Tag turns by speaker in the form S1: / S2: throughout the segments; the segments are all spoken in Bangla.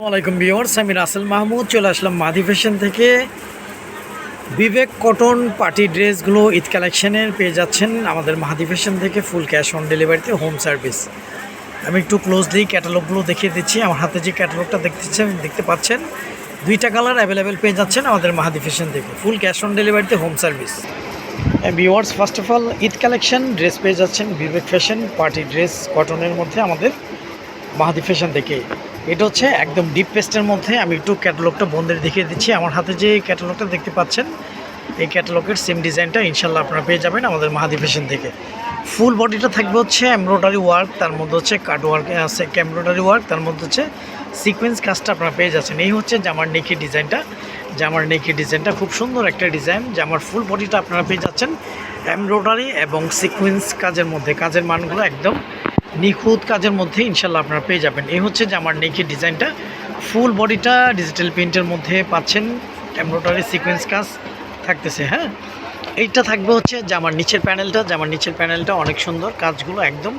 S1: আসসালামাইকুম বিওর্স আমি রাসেল মাহমুদ, চলে আসলাম মাদি ফ্যাশন থেকে। বিবেক কটন পার্টি ড্রেসগুলো ঈদ কালেকশনের পেয়ে যাচ্ছেন আমাদের মাহাদি ফ্যাশন থেকে ফুল ক্যাশ অন ডেলিভারিতে হোম সার্ভিস। আমি একটু ক্লোজলি ক্যাটালগুলো দেখিয়ে দিচ্ছি। আমার হাতে যে ক্যাটালগটা দেখতেছেন দেখতে পাচ্ছেন, দুইটা কালার অ্যাভেলেবেল পেয়ে যাচ্ছেন আমাদের মাহাদি ফ্যাশন থেকে। ফুল ক্যাশ অন ডেলিভারিতে হোম সার্ভিস। বিওয়ার্স first of all Eid collection dress পেয়ে যাচ্ছেন বিবেক ফ্যাশন পার্টি ড্রেস কটনের মধ্যে আমাদের মাহাদি ফ্যাশন থেকে। এটা হচ্ছে একদম ডিপ পেস্টের মধ্যে আমি একটু ক্যাটালগটা বন্ধের দেখিয়ে দিচ্ছি। আমার হাতে যে ক্যাটালগটা দেখতে পাচ্ছেন, এই ক্যাটালগের সেম ডিজাইনটা ইনশাল্লাহ আপনারা পেয়ে যাবেন আমাদের মাহাদি ফ্যাশন থেকে। ফুল বডিটা থাকবে হচ্ছে এমব্রয়ডারি ওয়ার্ক তার মধ্যে হচ্ছে কাট ওয়ার্ক আছে এমব্রয়ডারি ওয়ার্ক তার মধ্যে হচ্ছে সিকোয়েন্স কাজটা আপনারা পেয়ে যাচ্ছেন। এই হচ্ছে জামার নেকি ডিজাইনটা জামার নেকি ডিজাইনটা খুব সুন্দর একটা ডিজাইন জামার ফুল বডিটা আপনারা পেয়ে যাচ্ছেন এমব্রয়ডারি এবং সিকোয়েন্স কাজের মধ্যে। কাজের মানগুলো একদম নিখুঁত কাজের মধ্যে ইনশাল্লাহ আপনারা পেয়ে যাবেন। এই হচ্ছে জামার নেকি ডিজাইনটা। ফুল বডিটা ডিজিটাল প্রিন্টের মধ্যে পাচ্ছেন। এমব্রয়ডারি সিকোয়েন্স কাজ থাকতেছে হ্যাঁ? এইটা থাকবে হচ্ছে জামার নিচের প্যানেলটা। জামার নিচের প্যানেলটা অনেক সুন্দর কাজগুলো একদম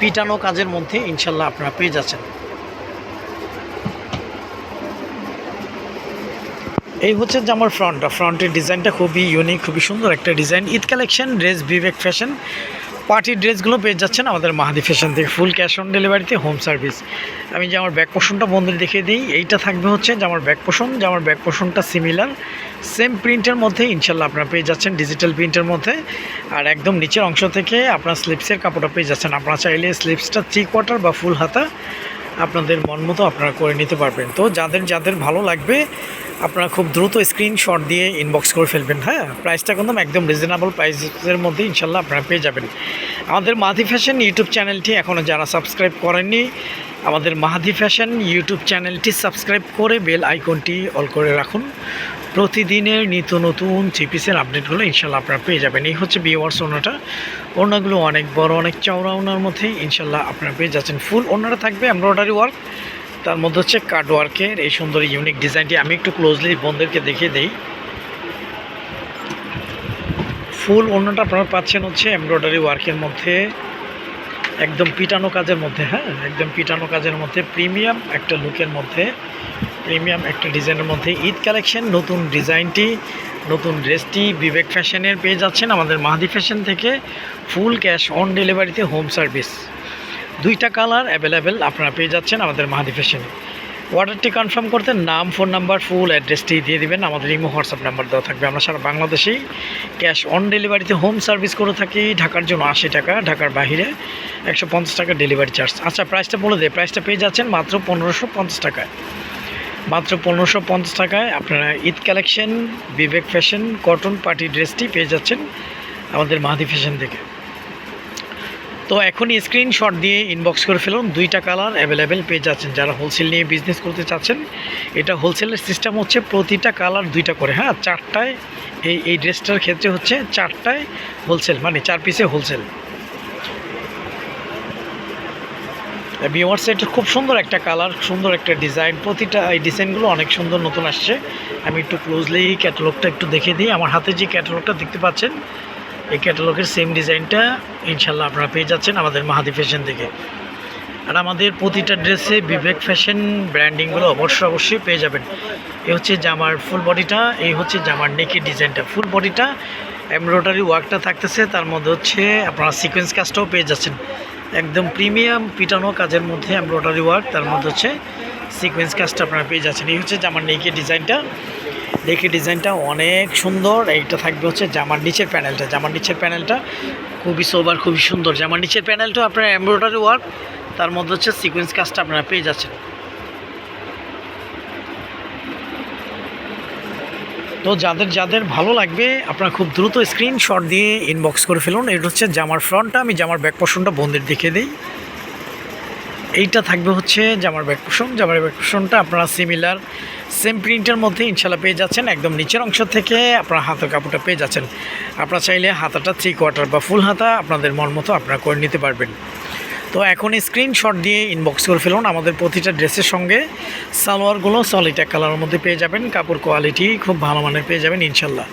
S1: পিটানো কাজের মধ্যে ইনশাল্লাহ আপনারা পেয়ে যাচ্ছেন। এই হচ্ছে যে আমার ফ্রন্টটা। ফ্রন্টের ডিজাইনটা খুবই ইউনিক খুবই সুন্দর একটা design. Eid collection, dress Bibek fashion party ড্রেসগুলো পেয়ে যাচ্ছেন আমাদের মাহাদি ফ্যাশন থেকে ফুল ক্যাশ অন ডেলিভারিতে হোম সার্ভিস। আমি যে আমার ব্যাক পোষণটা বন্ধুর দেখিয়ে দিই, এইটা থাকবে হচ্ছে যে আমার ব্যাক পোষণ, যে আমার ব্যাক পোষণটা সিমিলার সেম প্রিন্টের মধ্যে ইনশাল্লাহ আপনারা পেয়ে যাচ্ছেন ডিজিটাল প্রিন্টের মধ্যে। আর একদম নিচের অংশ থেকে আপনার স্লিপসের কাপড়টা পেয়ে যাচ্ছেন। আপনারা চাইলে স্লিপসটা থ্রি কোয়ার্টার বা ফুল হাতা আপনাদের মন মতো আপনারা করে নিতে পারবেন। তো যাদের যাদের ভালো লাগবে, আপনারা খুব দ্রুত স্ক্রিনশট দিয়ে ইনবক্স করে ফেলবেন হ্যাঁ? প্রাইসটা কিন্তু একদম রিজনেবল প্রাইসের মধ্যে ইনশাল্লাহ আপনারা পেয়ে যাবেন। আমাদের মাধি ফ্যাশন ইউটিউব চ্যানেলটি এখনও যারা সাবস্ক্রাইব করেননি আমাদের মাহাদি ফ্যাশন ইউটিউব চ্যানেলটি সাবস্ক্রাইব করে বেল আইকনটি অল করে রাখুন। প্রতিদিনের নিত্য নতুন চিপিসের আপডেটগুলো ইনশাল্লাহ আপনারা পেয়ে যাবেন। এই হচ্ছে বিওয়ার্স ওনাটা ওনাগুলো অনেক বড়, অনেক চওড়া ওনার মধ্যে ইনশাল্লাহ আপনারা পেয়ে যাচ্ছেন। ফুল ওনারা থাকবে এমব্রয়ডারি ওয়ার্ক। তার মধ্যে হচ্ছে কার্ড ওয়ার্কের এই সুন্দর ইউনিক ডিজাইনটি আমি একটু ক্লোজলি বন্ধুদেরকে দেখিয়ে দিই। ফুল ওনাটা আপনারা পাচ্ছেন হচ্ছে এমব্রয়ডারি ওয়ার্কের মধ্যে। একদম পিটানো কাজের মধ্যে হ্যাঁ? একদম পিটানো কাজের মধ্যে প্রিমিয়াম একটা লুকের মধ্যে প্রিমিয়াম একটা ডিজাইনের মধ্যে, ঈদ কালেকশন নতুন ডিজাইনটি, নতুন ড্রেসটি বিবেক ফ্যাশনের পেয়ে যাচ্ছেন আমাদের মাহাদি ফ্যাশন থেকে ফুল ক্যাশ অন ডেলিভারিতে হোম সার্ভিস দুইটা কালার অ্যাভেলেবেল আপনারা পেয়ে যাচ্ছেন আমাদের মাহাদি ফ্যাশনে অর্ডারটি কনফার্ম করতে নাম ফোন নাম্বার ফুল অ্যাড্রেসটি দিয়ে দেবেন। আমাদের ইমো হোয়াটসঅ্যাপ নাম্বার দেওয়া থাকবে। আমরা সারা বাংলাদেশেই ক্যাশ অন ডেলিভারিতে হোম সার্ভিস করে থাকি। ঢাকার জন্য আশি টাকা, ঢাকার বাইরে একশো পঞ্চাশ টাকা ডেলিভারি চার্জ আচ্ছা প্রাইসটা বলে দেয় প্রাইসটা পেয়ে যাচ্ছেন মাত্র পনেরোশো পঞ্চাশ টাকায়। মাত্র পনেরোশো পঞ্চাশ টাকায় আপনারা Eid collection Bibek fashion cotton party ড্রেসটি পেয়ে যাচ্ছেন আমাদের মাহাদি ফ্যাশন থেকে। তো এখনই স্ক্রিনশট দিয়ে ইনবক্স করে ফেলুন। দুইটা কালার অ্যাভেলেবেল পেয়ে যাচ্ছেন। যারা হোলসেল নিয়ে বিজনেস করতে চাচ্ছেন, এটা হোলসেলের সিস্টেম হচ্ছে প্রতিটা কালার দুইটা করে। হ্যাঁ চারটায় এই এই ড্রেসটার ক্ষেত্রে হচ্ছে চারটায় হোলসেল মানে চার পিসে হোলসেল বিওয়ার সেট খুব সুন্দর একটা কালার সুন্দর একটা ডিজাইন প্রতিটা এই ডিজাইনগুলো অনেক সুন্দর নতুন আসছে। আমি একটু ক্লোজলি ক্যাটালগটা একটু দেখে দিই। আমার হাতে যে ক্যাটালগটা দেখতে পাচ্ছেন এই ক্যাটালগের সেম ডিজাইনটা ইনশাল্লাহ আপনারা পেয়ে যাচ্ছেন আমাদের মাহাদি ফ্যাশন থেকে। আর আমাদের প্রতিটা ড্রেসে বিবেক ফ্যাশন ব্র্যান্ডিংগুলো অবশ্যই অবশ্যই পেয়ে যাবেন। এই হচ্ছে জামার ফুল বডিটা এই হচ্ছে জামার নেকের ডিজাইনটা ফুল বডিটা এমব্রয়ডারি ওয়ার্কটা থাকতেছে, তার মধ্যে হচ্ছে আপনারা সিকোয়েন্স কাজটাও পেয়ে যাচ্ছেন। একদম প্রিমিয়াম পিটানো কাজের মধ্যে এমব্রয়ডারি ওয়ার্ক তার মধ্যে হচ্ছে সিকোয়েন্স কাজটা আপনারা পেয়ে যাচ্ছেন। এই হচ্ছে জামার নেকের ডিজাইনটা দেখে ডিজাইনটা অনেক সুন্দর। এইটা থাকবে হচ্ছে জামার নিচের প্যানেলটা। জামার নিচের প্যানেলটা খুবই সোবার খুবই সুন্দর। জামার নিচের প্যানেলটা আপনার এমব্রয়ডারি ওয়ার্ক তার মধ্যে হচ্ছে সিকোয়েন্স কাজটা আপনারা পেয়ে যাচ্ছেন। তো যাদের যাদের ভালো লাগবে, আপনারা খুব দ্রুত স্ক্রিনশট দিয়ে ইনবক্স করে ফেলুন। এটা হচ্ছে জামার ফ্রন্টটা আমি জামার ব্যাক পোর্শনটা বন্ধের দেখে দিই। এইটা থাকবে হচ্ছে জামার ব্যাক পোর্শন জামার ব্যাক পোর্শনটা আপনারা সিমিলার সেম প্রিন্টের মধ্যে ইনশাল্লাহ পেয়ে যাচ্ছেন, একদম নিচের অংশ থেকে আপনারা হাতের কাপড়টা পেয়ে যাচ্ছেন। আপনারা চাইলে হাতাটা থ্রি কোয়ার্টার বা ফুল হাতা আপনাদের মন মতো আপনারা করে নিতে পারবেন। তো এখন স্ক্রিনশট দিয়ে ইনবক্স করে ফেলুন, আমাদের প্রতিটা ড্রেসের সঙ্গে সালোয়ারগুলো সলিড এক কালারের মধ্যে পেয়ে যাবেন, কাপড় কোয়ালিটি খুব ভালো মানের পেয়ে যাবেন ইনশাল্লাহ।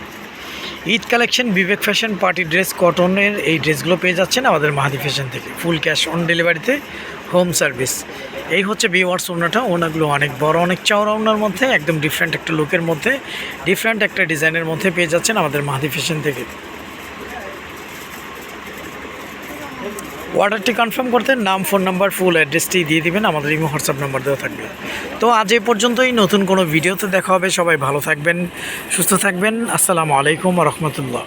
S1: Eid collection Bibek fashion party dress কটনের এই ড্রেসগুলো পেয়ে যাচ্ছেন আমাদের মাহাদি ফ্যাশন থেকে। ফুল ক্যাশ অন ডেলিভারিতে হোম সার্ভিস। এই হচ্ছে বিওয়ার্স ওনাটা। ওনাগুলো অনেক বড়, অনেক চওড়া ওনার মধ্যে, একদম ডিফারেন্ট একটা লুকের মধ্যে ডিফারেন্ট একটা ডিজাইনের মধ্যে পেয়ে যাচ্ছেন আমাদের মাহাদি ফ্যাশন থেকে। অর্ডারটি কনফার্ম করতে নাম ফোন নাম্বার ফুল অ্যাড্রেসটি দিয়ে দিবেন, আমাদের ইমো হোয়াটসঅ্যাপ নাম্বার দেওয়া থাকবে। তো আজ এই পর্যন্তই, নতুন কোনো ভিডিওতে দেখা হবে, সবাই ভালো থাকবেন, সুস্থ থাকবেন, আসসালামু আলাইকুম রহমতুল্লাহ।